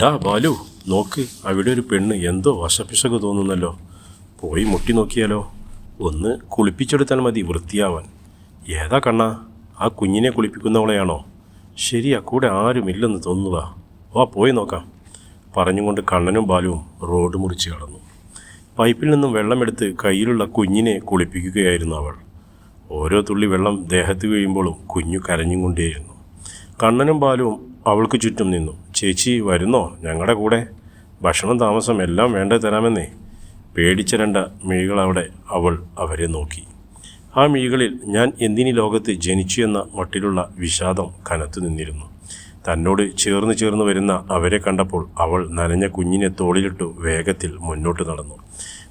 ഡാ ബാലു നോക്ക് അവിടെ ഒരു പെണ്ണ് എന്തോ വശപ്പിശക്ക് തോന്നുന്നല്ലോ. പോയി മുട്ടി നോക്കിയാലോ? ഒന്ന് കുളിപ്പിച്ചെടുത്താൽ മതി വൃത്തിയാവാൻ. ഏതാ കണ്ണ? ആ കുഞ്ഞിനെ കുളിപ്പിക്കുന്നവളെയാണോ? ശരിയാ കൂടെ ആരുമില്ലെന്ന് തോന്നുക വാ പോയി നോക്കാം. പറഞ്ഞുകൊണ്ട് കണ്ണനും ബാലുവും റോഡ് മുറിച്ച് കടന്നു. പൈപ്പിൽ നിന്നും വെള്ളമെടുത്ത് കയ്യിലുള്ള കുഞ്ഞിനെ കുളിപ്പിക്കുകയായിരുന്നു അവൾ. ഓരോ തുള്ളി വെള്ളം ദേഹത്ത് വീഴുമ്പോഴും കുഞ്ഞു കരഞ്ഞും കൊണ്ടേയിരുന്നു കണ്ണനും ബാലുവും അവൾക്ക് ചുറ്റും നിന്നു. ചേച്ചി വരുന്നോ? ഞങ്ങളുടെ കൂടെ. ഭക്ഷണം താമസം എല്ലാം വേണ്ടേ തരാമെന്നേ. പേടിച്ച രണ്ട് മിഴികൾ അവിടെ അവൾ അവരെ നോക്കി. ആ മിഴികളിൽ ഞാൻ എന്തിനീ ലോകത്ത് ജനിച്ചു എന്ന മട്ടിലുള്ള വിഷാദം കനത്തു നിന്നിരുന്നു. തന്നോട് ചേർന്ന് ചേർന്ന് വരുന്ന അവരെ കണ്ടപ്പോൾ അവൾ നനഞ്ഞ കുഞ്ഞിനെ തോളിലിട്ടു വേഗത്തിൽ മുന്നോട്ട് നടന്നു.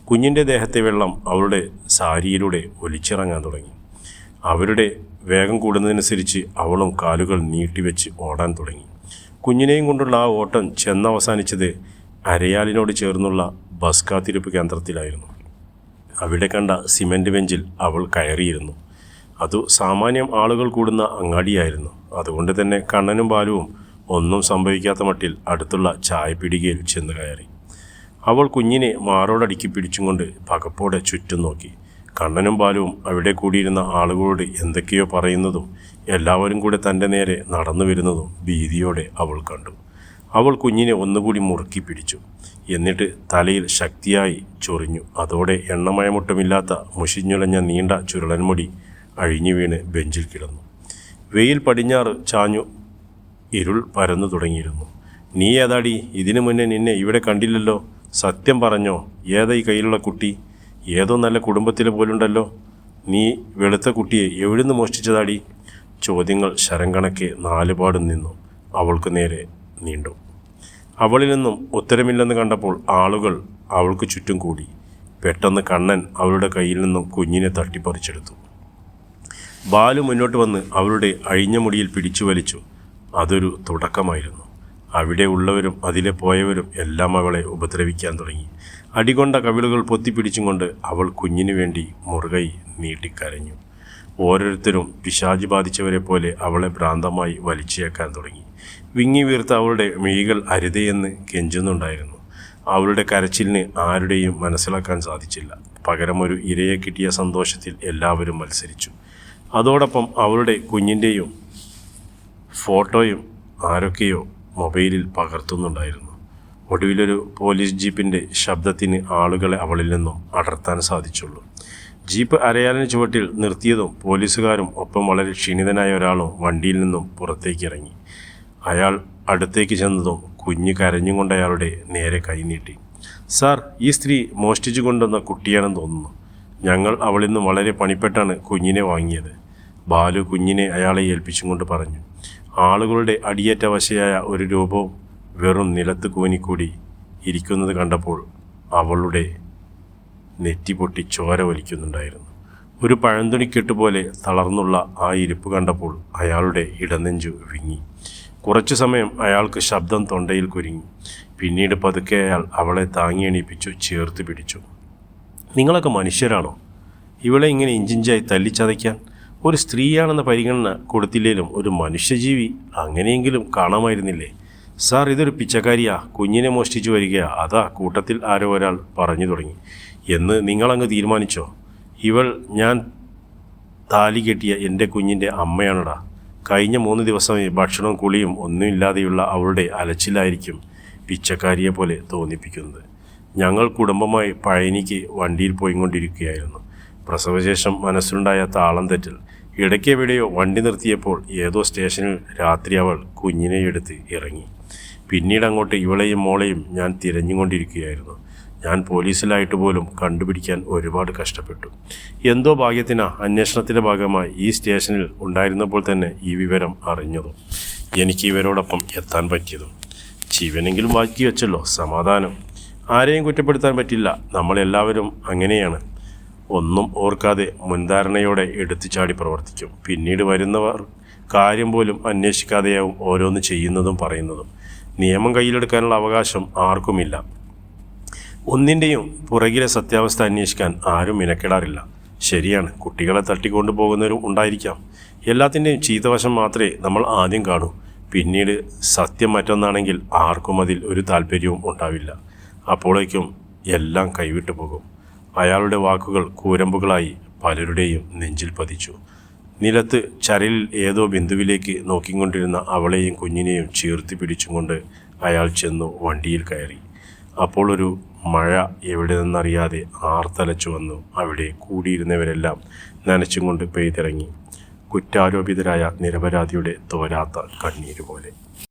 കുഞ്ഞിന്റെ ദേഹത്തെ വെള്ളം അവളുടെ സാരിയിലൂടെ ഒലിച്ചിറങ്ങാൻ തുടങ്ങി. അവരുടെ വേഗം കൂടുന്നതിനനുസരിച്ച് അവളും കാലുകൾ നീട്ടിവെച്ച് ഓടാൻ തുടങ്ങി. കുഞ്ഞിനെയും കൊണ്ടുള്ള ആ ഓട്ടം ചെന്നവസാനിച്ചത് അരയാലിനോട് ചേർന്നുള്ള ബസ് കാത്തിരിപ്പ് കേന്ദ്രത്തിലായിരുന്നു. അവിടെ കണ്ട സിമന്റ് ബെഞ്ചിൽ അവൾ കയറിയിരുന്നു. അതു സാമാന്യം ആളുകൾ കൂടുന്ന അങ്ങാടിയായിരുന്നു. അതുകൊണ്ട് തന്നെ കണ്ണനും ബാലുവും ഒന്നും സംഭവിക്കാത്ത മട്ടിൽ അടുത്തുള്ള ചായപ്പിടികയിൽ ചെന്ന് കയറി. അവൾ കുഞ്ഞിനെ മാറോടടുക്കി പിടിച്ചുകൊണ്ട് പകപ്പോടെ ചുറ്റും നോക്കി. കണ്ണനും ബാലുവും അവിടെ കൂടിയിരുന്ന ആളുകളോട് എന്തൊക്കെയോ പറയുന്നതും എല്ലാവരും കൂടെ തന്റെ നേരെ നടന്നു വരുന്നതും ഭീതിയോടെ അവൾ കണ്ടു. അവൾ കുഞ്ഞിനെ ഒന്നുകൂടി മുറുക്കി പിടിച്ചു. എന്നിട്ട് തലയിൽ ശക്തിയായി ചൊറിഞ്ഞു. അതോടെ എണ്ണമയമൊട്ടുമില്ലാത്ത മുഷിഞ്ഞുലഞ്ഞ നീണ്ട ചുരുളൻമുടി അഴിഞ്ഞു വീണ് ബെഞ്ചിൽ കിടന്നു. വെയിൽ പടിഞ്ഞാറ് ചാഞ്ഞു ഇരുൾ പരന്നു തുടങ്ങിയിരുന്നു. നീ ഏതാടി? ഇതിനു മുന്നേ നിന്നെ ഇവിടെ കണ്ടില്ലല്ലോ. സത്യം പറഞ്ഞോ? ഏതാ ഈ കയ്യിലുള്ള കുട്ടി? ഏതോ നല്ല കുടുംബത്തിൽ പോലുണ്ടല്ലോ. നീ വെളുത്ത കുട്ടിയെ എവിടുന്ന് മോഷ്ടിച്ചതാടി? ചോദ്യങ്ങൾ ശരം കണക്കെ നാലുപാടും നിന്നു. അവൾക്ക് നേരെ നീണ്ടു. അവളിൽ നിന്നും ഉത്തരമില്ലെന്ന് കണ്ടപ്പോൾ ആളുകൾ അവൾക്ക് ചുറ്റും കൂടി. പെട്ടെന്ന് കണ്ണൻ അവളുടെ കയ്യിൽ നിന്നും കുഞ്ഞിനെ തട്ടിപ്പറിച്ചെടുത്തു. ബാലു മുന്നോട്ട് വന്ന് അവളുടെ അഴിഞ്ഞ മുടിയിൽ പിടിച്ചു വലിച്ചു. അതൊരു തുടക്കമായിരുന്നു. അവിടെ ഉള്ളവരും അതിലെ പോയവരും എല്ലാം അവളെ ഉപദ്രവിക്കാൻ തുടങ്ങി. അടികൊണ്ട കവിളുകൾ പൊത്തിപ്പിടിച്ചും കൊണ്ട് അവൾ കുഞ്ഞിനു വേണ്ടി മുറുകൈ നീട്ടിക്കരഞ്ഞു. ഓരോരുത്തരും പിശാചി ബാധിച്ചവരെ പോലെ അവളെ ഭ്രാന്തമായി വലിച്ചേക്കാൻ തുടങ്ങി. വിങ്ങി വീർത്ത അവളുടെ മിഴികൾ അരുതയെന്ന് കെഞ്ചുന്നുണ്ടായിരുന്നു. അവളുടെ കരച്ചിലിന് ആരുടെയും മനസ്സിലാക്കാൻ സാധിച്ചില്ല. പകരം ഒരു ഇരയെ കിട്ടിയ സന്തോഷത്തിൽ എല്ലാവരും മത്സരിച്ചു. അതോടൊപ്പം അവളുടെ കുഞ്ഞിന്റെയും ഫോട്ടോയും ആരൊക്കെയോ മൊബൈലിൽ പകർത്തുന്നുണ്ടായിരുന്നു. ഒടുവിലൊരു പോലീസ് ജീപ്പിന്റെ ശബ്ദത്തിന് ആളുകളെ അവളിൽ നിന്നും അടർത്താൻ സാധിച്ചുള്ളൂ. ജീപ്പ് അരയാലിന് ചുവട്ടിൽ നിർത്തിയതും പോലീസുകാരും ഒപ്പം വളരെ ക്ഷീണിതനായ ഒരാളും വണ്ടിയിൽ നിന്നും പുറത്തേക്ക് ഇറങ്ങി. അയാൾ അടുത്തേക്ക് ചെന്നതും കുഞ്ഞ് കരഞ്ഞും കൊണ്ട് അയാളുടെ നേരെ കൈനീട്ടി സാർ ഈ സ്ത്രീ മോഷ്ടിച്ചു കൊണ്ടുവന്ന കുട്ടിയാണെന്ന് തോന്നുന്നു. ഞങ്ങൾ അവളിൽ നിന്നും വളരെ പണിപ്പെട്ടാണ് കുഞ്ഞിനെ വാങ്ങിയത്. ബാലു കുഞ്ഞിനെ അയാളെ ഏൽപ്പിച്ചും കൊണ്ട് പറഞ്ഞു. ആളുകളുടെ അടിയേറ്റ വശയായ ഒരു രൂപവും വെറും നിലത്ത് കൂനിക്കൂടി ഇരിക്കുന്നത് കണ്ടപ്പോൾ അവളുടെ നെറ്റി പൊട്ടി ചോര വലിക്കുന്നുണ്ടായിരുന്നു. ഒരു പഴന്തുണിക്കെട്ട് പോലെ തളർന്നുള്ള ആ ഇരിപ്പ് കണ്ടപ്പോൾ അയാളുടെ ഇടനെഞ്ചു വിങ്ങി. കുറച്ചു സമയം അയാൾക്ക് ശബ്ദം തൊണ്ടയിൽ കുരുങ്ങി. പിന്നീട് പതുക്കെ അയാൾ അവളെ താങ്ങി എണീപ്പിച്ചു ചേർത്ത് പിടിച്ചു. നിങ്ങളൊക്കെ മനുഷ്യരാണോ? ഇവളെ ഇങ്ങനെ ഇഞ്ചിഞ്ചായി തല്ലിച്ചതയ്ക്കാൻ? ഒരു സ്ത്രീയാണെന്ന പരിഗണന കൊടുത്തില്ലേലും ഒരു മനുഷ്യജീവി അങ്ങനെയെങ്കിലും കാണാമായിരുന്നില്ലേ? സാർ ഇതൊരു പിച്ചക്കാരിയാ. കുഞ്ഞിനെ മോഷ്ടിച്ചു വരികയാ. അതാ കൂട്ടത്തിൽ ആരോ ഒരാൾ പറഞ്ഞു തുടങ്ങി. എന്ന് നിങ്ങളങ്ങ് തീരുമാനിച്ചോ? ഇവൾ ഞാൻ താലി കെട്ടിയ എന്റെ കുഞ്ഞിന്റെ അമ്മയാണടാ. കഴിഞ്ഞ മൂന്ന് ദിവസമായി ഭക്ഷണവും കുളിയും ഒന്നുമില്ലാതെയുള്ള അവളുടെ അലച്ചിലായിരിക്കും പിച്ചക്കാരിയെ പോലെ തോന്നിപ്പിക്കുന്നത്. ഞങ്ങൾ കുടുംബമായി പഴനിക്ക് വണ്ടിയിൽ പോയിക്കൊണ്ടിരിക്കുകയായിരുന്നു. പ്രസവശേഷം മനസ്സിലുണ്ടായ താളം തെറ്റൽ. ഇടയ്ക്ക് എവിടെയോ വണ്ടി നിർത്തിയപ്പോൾ ഏതോ സ്റ്റേഷനിൽ രാത്രി അവൾ കുഞ്ഞിനെ എടുത്ത് ഇറങ്ങി. പിന്നീട് അങ്ങോട്ട് ഇവളെയും മോളെയും ഞാൻ തിരഞ്ഞുകൊണ്ടിരിക്കുകയായിരുന്നു. ഞാൻ പോലീസിലായിട്ട് പോലും കണ്ടുപിടിക്കാൻ ഒരുപാട് കഷ്ടപ്പെട്ടു. എന്തോ ഭാഗ്യത്തിനാ അന്വേഷണത്തിന്റെ ഭാഗമായി ഈ സ്റ്റേഷനിൽ ഉണ്ടായിരുന്നപ്പോൾ തന്നെ ഈ വിവരം അറിഞ്ഞതും എനിക്ക് ഇവരോടൊപ്പം എത്താൻ പറ്റിയതും. ജീവനെങ്കിലും ബാക്കി വെച്ചല്ലോ സമാധാനം. ആരെയും കുറ്റപ്പെടുത്താൻ പറ്റില്ല. നമ്മളെല്ലാവരും അങ്ങനെയാണ്. ഒന്നും ഓർക്കാതെ മുൻധാരണയോടെ എടുത്തു ചാടി പ്രവർത്തിക്കും. പിന്നീട് വരുന്നവർ കാര്യം പോലും അന്വേഷിക്കാതെയാവും ഓരോന്ന് ചെയ്യുന്നതും പറയുന്നതും. നിയമം കയ്യിലെടുക്കാനുള്ള അവകാശം ആർക്കുമില്ല. ഒന്നിന്റെയും പുറകിലെ സത്യാവസ്ഥ അന്വേഷിക്കാൻ ആരും മിനക്കെടാറില്ല. ശരിയാണ് കുട്ടികളെ തട്ടിക്കൊണ്ടു പോകുന്നവരും ഉണ്ടായിരിക്കാം. എല്ലാത്തിന്റെയും ചീത്തവശം മാത്രമേ നമ്മൾ ആദ്യം കാണൂ. പിന്നീട് സത്യം മറ്റൊന്നാണെങ്കിൽ ആർക്കും അതിൽ ഒരു താല്പര്യവും ഉണ്ടാവില്ല. അപ്പോഴേക്കും എല്ലാം കൈവിട്ടു പോകും. അയാളുടെ വാക്കുകൾ കൂരമ്പുകളായി പലരുടെയും നെഞ്ചിൽ പതിച്ചു. നിലത്ത് ചരലിൽ ഏതോ ബിന്ദുവിലേക്ക് നോക്കിക്കൊണ്ടിരുന്ന അവളെയും കുഞ്ഞിനെയും ചേർത്ത് പിടിച്ചുകൊണ്ട് അയാൾ ചെന്നു വണ്ടിയിൽ കയറി. അപ്പോൾ ഒരു മഴ എവിടെ നിന്നറിയാതെ ആർത്തലച്ചു വന്നു. അവിടെ കൂടിയിരുന്നവരെല്ലാം നനച്ചും കൊണ്ട് പെയ്തിറങ്ങി. കുറ്റാരോപിതരായ നിരപരാധിയുടെ തോരാത്ത കണ്ണീര് പോലെ